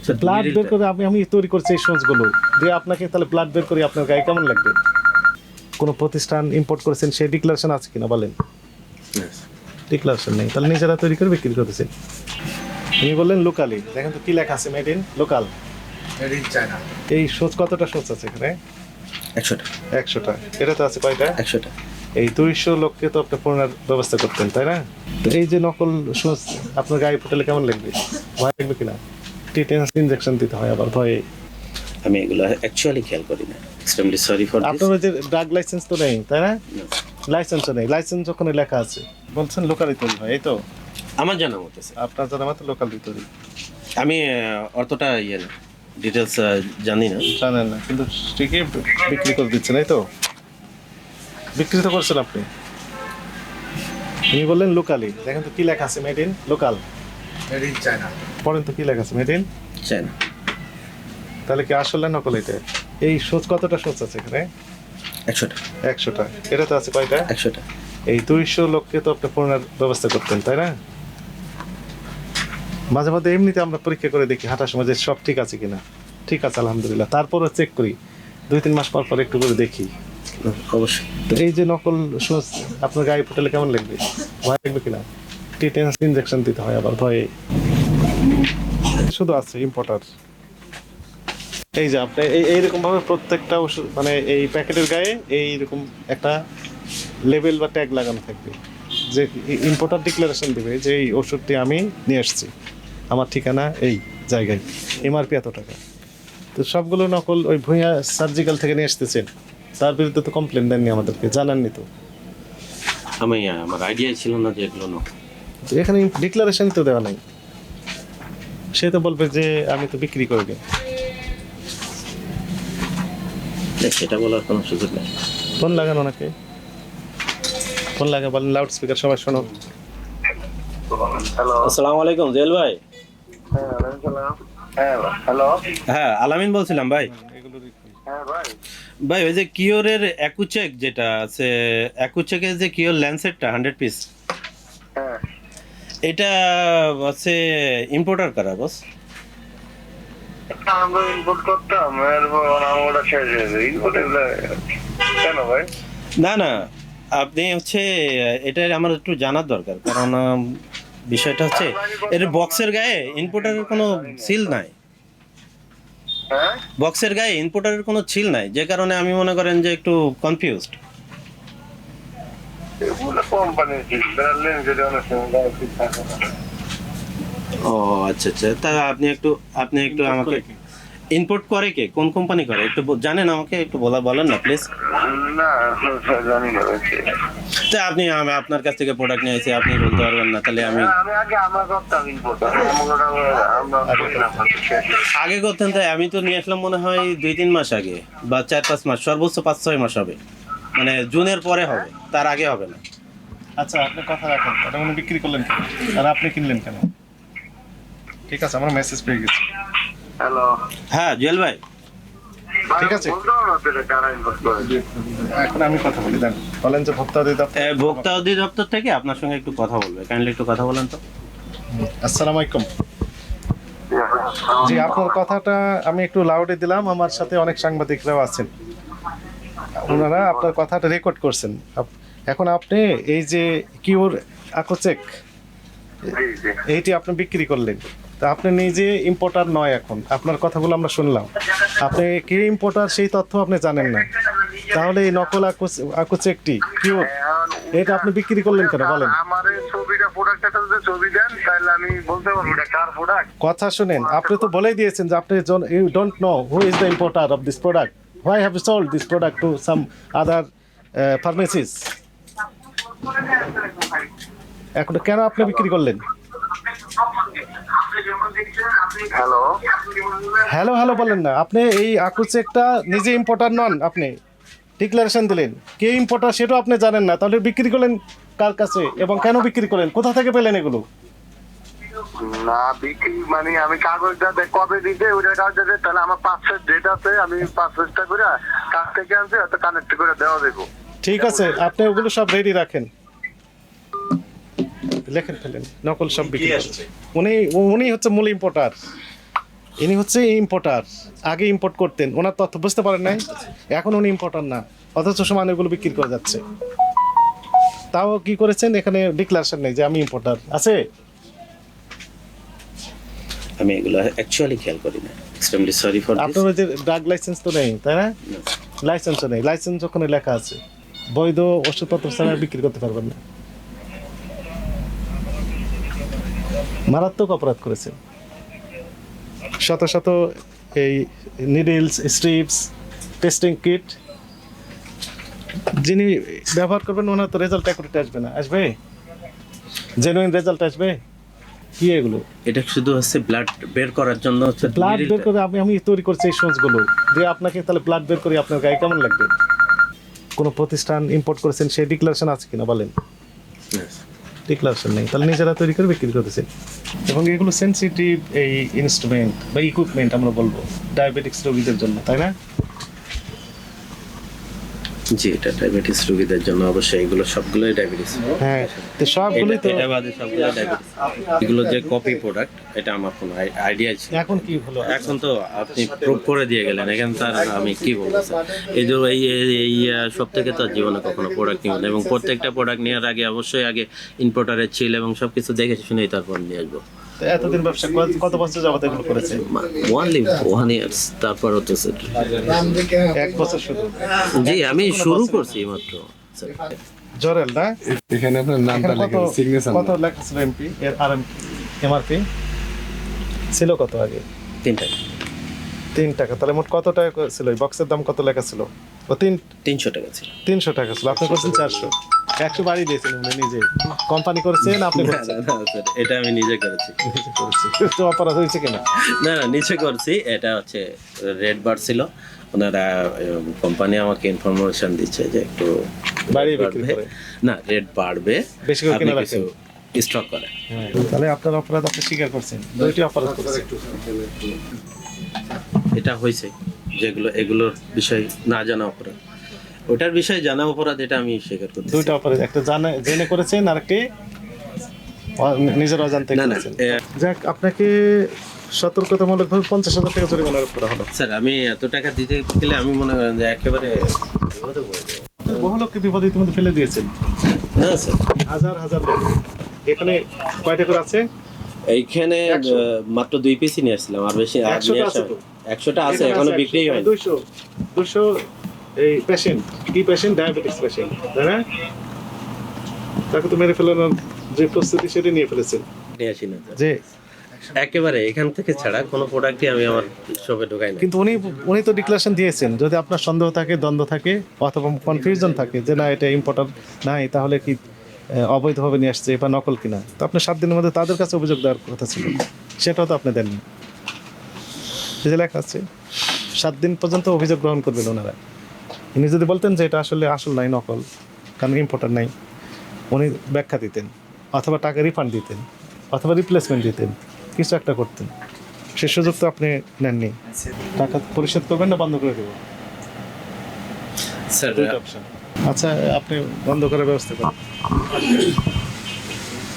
হচ্ছে ব্লাড বের করে আমি আমি তৈরি করছি এই সূচগুলো দিয়ে আপনাকে তাহলে ব্লাড বের করে আপনার গায়ে কেমন লাগবে? কোনো প্রতিষ্ঠান ইম্পোর্ট করেছেন সেই ডিক্লারেশন আছে কিনা বলেন? ডিক্লারেশন নেই তাহলে নিজেরা তৈরি করে বিক্রি করতেছেন। উনি বললেন লোকালি দেখেন তো কি লেখা আছে made in local Made in China. এই সোচ কতটা সোচ আছে এখানে? একশোটা। একশোটা। এটা তো আছে কয়টা? একশোটা। এই দুইশো লোককে তো আপনি পড়ার ব্যবস্থা করতেন তাই না? তো এই যে নকল সোচ আপনার গায়ে ফুটালে কেমন লাগবে? ভয় লাগবে কিনা? টিটেনাস ইনজেকশন দিতে হয় আবার ভয়ে। আমি এগুলো অ্যাকচুয়ালি খেয়াল করি না। এক্সট্রিমলি সরি ফর আপনার ওই যে ড্রাগ লাইসেন্স তো নেই তাই না? লাইসেন্সও নেই। লাইসেন্স ওখানে লেখা আছে। বলছেন লোকালি তৈরি হয় এই তো? আমার জানা মতো আপনার জানা মতো লোকালি তৈরি। আমি অতটা ইয়ে না। ডিটেলস জানি না। জানেন না কিন্তু ঠিকই বিক্রি করে দিচ্ছেন এই তো? বিক্রি তো করছেন আপনি। উনি বললেন লোকালি দেখেন তো কি লেখা আছে made in local Made in China. পড়েন তো কি লেখা আছে? মেড ইন চাই তাহলে কি আসলে নকল এটা? এই সোচ কতটা সোচ আছে এখানে? একশোটা। একশোটা। এটা তো আছে কয়টা? একশোটা। এই দুইশো লোককে তো আপনি ব্যবস্থা করতেন তাই না? মাঝে মাঝে এমনিতে আমরা পরীক্ষা করে দেখি হাঁটার সময় যে সব ঠিক আছে কিনা। ঠিক আছে আলহামদুলিল্লাহ। তারপরও চেক করি। দুই তিন মাস পর পর একটু করে দেখি। অবশ্যই। এই যে নকল সোচ আপনার গায়ে ফুটালে কেমন লাগবে? ভয় লাগবে কিনা? টিটেনাস ইনজেকশন দিতে হয় আবার ভয়ে। শুধু আছে ইম্পোর্টার এই যে আপনি এই এইরকম ভাবে প্রত্যেকটা ওষুধ মানে এই প্যাকেটের গায়ে এইরকম একটা লেবেল বা ট্যাগ লাগানো থাকবে। যে ইম্পোর্টার ডিক্লারেশন দেবে যে এই ওষুধটি আমি নিয়ে এসেছি। আমার ঠিকানা এই জায়গায়। এমআরপি এত টাকা। তো সবগুলো নকল ওই ভূঁইয়া সার্জিক্যাল থেকে নিয়ে আসতেছেন তার বিরুদ্ধে তো কমপ্লেন দেননি আমাদেরকে জানাননি তো। আমি আমার আইডিয়া ছিল না যে এগুলো এখানে ডিক্লারেশন তো দেওয়া নাই। সে তো বলবে যে আমি তো বিক্রি করে দিই সেটা বলার কোনো সুযোগ নেই। ফোন লাগান ওনাকে। ফোন লাগা বলেন লাউড স্পিকার সবাই শোনো হ্যালো। আসসালামু আলাইকুম জেল ভাই। হ্যাঁ হ্যাঁ হ্যালো। হ্যাঁ আলামিন বলছিলাম ভাই। হ্যাঁ ভাই। ভাই ওই যে কিওরের অ্যাকুচেক যেটা আছে অ্যাকুচেকের যে কিওর ল্যান্সেটটা হান্ড্রেড পিস হ্যাঁ এটা হচ্ছে ইম্পোর্টার কারা বস আমরা ইনপুট করতাম এরপর ওটা শেষ হয়ে যায়। ইনপুট কেন ভাই? না না আপনি হচ্ছে এটা আমার একটু জানার দরকার কারণ বিষয়টা হচ্ছে এর বক্সের গায়ে ইনপুটারের কোনো সিল নাই। হ্যাঁ? বক্সের গায়ে ইনপুটারের কোনো ছিল নাই যে কারণে আমি মনে করেন যে একটু কনফিউজড এগুলো কোম্পানির কি ব্র্যান্ড যেটা অনেক সময় ঠিক থাকে না ও আচ্ছা আচ্ছা। তা আপনি একটু আপনি একটু আমাকে ইনপুট করে কে? কোন কোম্পানি করে? একটু জানেন আমাকে একটু বলা বলেন না প্লিজ না জানি না তা আপনি আমি আপনার কাছ থেকে প্রোডাক্ট নিয়ে এসে আপনি বলতে পারবেন না তাহলে আমি আমি আগে আমরা করতাম ইনপুট আমরা আমরা করি না শেষ আগে করতেন তাই আমি তো নিয়ে আসলাম মনে হয় দুই তিন মাস আগে বা চার পাঁচ মাস সর্বোচ্চ পাঁচ ছয় মাস হবে। মানে জুনের পরে হবে তার আগে হবে না। আচ্ছা আপনি কথা রাখেন। এটা উনি বিক্রি করলেন কেন? আর আপনি কিনলেন কেন? ঠিক আছে আমার মেসেজ পেয়ে গেছি। হ্যালো হ্যাঁ জুয়েল ভাই। ঠিক আছে। এখন আমি কথা বলি দেন। বলেন যে ভোক্তা অধিদপ্তর ভোক্তা অধিদপ্তর থেকে আপনার সঙ্গে একটু কথা বলবে। কাইন্ডলি একটু কথা বলেন তো। আসসালামু আলাইকুম। জি আপনার কথাটা আমি একটু লাউডে দিলাম। আমার সাথে অনেক সাংবাদিকরাও আছেন। ওনারা আপনার কথাটা রেকর্ড করছেন। এখন আপনি এই যে কিওর আকোচেক এইটি আপনি বিক্রি করলেন। তা আপনি নিজে ইম্পোর্টার নয় এখন। আপনার কথাগুলো আমরা শুনলাম। আপনি কে ইম্পোর্টার সেই তথ্য আপনি জানেন না? তাহলে এই নকল আকোচ- আকোচেকটি কিওর এটা আপনি বিক্রি করলেন কেন? বলেন। কথা শুনেন। আপনি তো বলেই দিয়েছেন যে আপনি don't know who is the importer of this product why have you sold this product to some other pharmacies এখন কেন আপনি বিক্রি করলেন? হ্যালো হ্যালো হ্যালো বলেন না। আপনি এই আকুচেকটা নিজে ইম্পোর্টার নন আপনি। ডিক্লারেশন দিলেন। কে ইম্পোর্টার সেটাও আপনি জানেন না। তাহলে বিক্রি করলেন কার কাছে এবং কেন বিক্রি করলেন? কোথা থেকে পেলেন এগুলো? না বিক্রি মানে আমি কাগজটা কবে দিতে ওইটা কাগজটা দে তাহলে আমার পাঁচশের ডেট আছে আমি পাঁচশোটা করে কাছ থেকে আনছি হয়তো কানেক্ট করে দেওয়া দেবো। ঠিক আছে আপনি ওগুলো সব রেডি রাখেন। লেখেন ফেলেন নকল সব বিক্রি। উনি উনি হচ্ছে মূল ইম্পোর্টার ইনি হচ্ছে ইম্পোর্টার আগে ইম্পোর্ট করতেন ওনার তথ্য বুঝতে পারেন নাই? এখন উনি ইম্পোর্টার না অথচ সমান এগুলো বিক্রি করে যাচ্ছে। তাও কি করেছেন? এখানে ডিক্লারেশন নেই যে আমি ইম্পোর্টার আছে? আমি এগুলো অ্যাকচুয়ালি খেয়াল করি না। এক্সট্রিমলি সরি ফর আপনার ওই যে ড্রাগ লাইসেন্স তো নেই তাই না? লাইসেন্সও নেই। লাইসেন্স ওখানে লেখা আছে। বৈধ ওষুধপত্র ছাড়া বিক্রি করতে পারবেন না। মারাত্মক অপরাধ করেছেন। শত শত এই নিডলস স্ট্রিপস টেস্টিং কিট যিনি ব্যবহার করবেন ওনার তো রেজাল্ট অ্যাকুরেট আসবে না। আসবে? জেনুইন রেজাল্ট আসবে? কি এগুলো? এটা শুধু হচ্ছে ব্লাড বের করার জন্য হচ্ছে ব্লাড বের করে আমি আমি তৈরি করছি এই যে আপনাকে তাহলে ব্লাড বের করে আপনার গায়ে কেমন লাগবে? কোনো প্রতিষ্ঠান ইম্পোর্ট করেছেন সেই ডিক্লারেশন আছে কিনা বলেন. ডিক্লারেশন নেই। তাহলে নিজেরা তৈরি করে বিক্রি করতেছেন। এবং এগুলো সেন্সিটিভ এই ইনস্ট্রুমেন্ট বা ইকুইপমেন্ট আমরা বলব ডায়াবেটিক্স রোগীদের জন্য তাই না? জি এটা ডায়াবেটিস রোগীদের জন্য অবশ্যই এগুলো সবগুলোই ডায়াবেটিস হ্যাঁ তো সবগুলোই তো এটা বাদে সবগুলো ডায়াবেটিস এগুলো যে কপি প্রোডাক্ট এটা আমার কোনো আইডিয়া ছিল এখন কি হলো? এখন তো আপনি প্রুভ করে দিয়ে গেলেন এখানে তার আমি কি বলব? এই যে এই এই- সব থেকে তো জীবনে কখনো প্রোডাক্ট নিব এবং প্রত্যেকটা প্রোডাক্ট নেওয়ার আগে অবশ্যই আগে ইম্পোর্টারের ছিল এবং সব কিছু দেখে শুনেই তারপর নিয়ে আসব। এতদিন ব্যবসা কত- কত বছর যাবত এগুলো করেছে? ওয়ানলি ওয়ান ইয়ার্স তারপর হচ্ছে স্যার এক বছর শুধু জি আমি শুরু করছি মাত্র জরেল না? এখানে আপনার নামটা লেখা কত সিগনেচার কত লেখা ছিল এমপি এর আর এমআরপি ছিল কত আগে? তিনটা তিন টাকা। তাহলে মোট কত টাকা করে ছিল? বক্সের দাম কত লেখা ছিল? ও তিন তিনশো টাকা ছিল। তিনশো টাকা ছিল। আপনি করছেন চারশো। একশো বাড়ি দিয়েছেন উনি নিজে। কোম্পানি করেছেন আপনি এটা আমি নিজে করেছি। নিজে করেছি। তো অপরাধ হয়েছে কিনা? না না নিচে করছি। এটা হচ্ছে রেড বার ছিল। ওনারা কোম্পানি আমাকে ইনফরমেশন দিচ্ছে যে একটু বাড়িয়ে বিক্রি বাড়বে। করে। না রেট বাড়বে। বেশি করে কিনে কিছু স্টক করে তাহলে আপনার অপরাধ আপনি স্বীকার করছেন। দুইটি অপরাধ করছেন। এটা হয়েছে যেগুলো এগুলোর বিষয় না জানা অপরাধ। ওটার বিষয়ে জানা অপরাধ এটা আমি স্বীকার করছি দুইটা অপরাধ একটা জানা জেনে করেছেন আর অ- নিজের অজান্তে না করেছেন। যাক আপনাকে সতর্কতামূলকভাবে পঞ্চাশ হাজার টাকা জরিমানা আরোপ করা হলো। স্যার আমি এত টাকা দিতে গেলে আমি মনে করেন যে একেবারে বহু লোককে বিপদে ইতিমধ্যে ফেলে দিয়েছেন। না স্যার। হাজার হাজার লোক। এখানে কয়টা করে আছে? এইখানে মাত্র দুই পিসই নিয়ে আসলাম আর বেশি আর নিয়ে আসা-? একশোটা আছে এখনও বিক্রি হয়নি। দুইশো দুশো এই পেশেন্ট কি পেশেন্ট ডায়াবেটিস পেশেন্ট তাই না? তাকে তো মেরে ফেলানোর যে প্রস্তুতি সেটা নিয়ে ফেলেছেন নিয়ে আসি না একেবারে এখান থেকে ছাড়া কোনো প্রোডাক্টই আমি আমার শপে ঢোকাই না কিন্তু উনি উনি তো ডিক্লারেশন দিয়েছেন যদি আপনার সন্দেহ থাকে দ্বন্দ্ব থাকে অথবা কনফিউশন থাকে যে না এটা ইম্পর্টেন্ট নাই তাহলে কি অবৈধভাবে নিয়ে আসছে বা নকল কিনা? তো আপনি সাত দিনের মধ্যে তাদের কাছে অভিযোগ দেওয়ার কথা ছিল। সেটাও তো আপনি দেননি। যে লেখা আছে সাত দিন পর্যন্ত অভিযোগ গ্রহণ করবেন ওনারা। উনি যদি বলতেন যে এটা আসলে আসল নাই নকল কারণ ইম্পর্টেন্ট নাই উনি ব্যাখ্যা দিতেন অথবা টাকা রিফান্ড দিতেন অথবা রিপ্লেসমেন্ট দিতেন কিছু একটা করতেন। সে সুযোগ তো আপনি নেননি। টাকা পরিশোধ করবেন না বন্ধ করে দেবেন? আচ্ছা আপনি বন্ধ করার ব্যবস্থা করেন।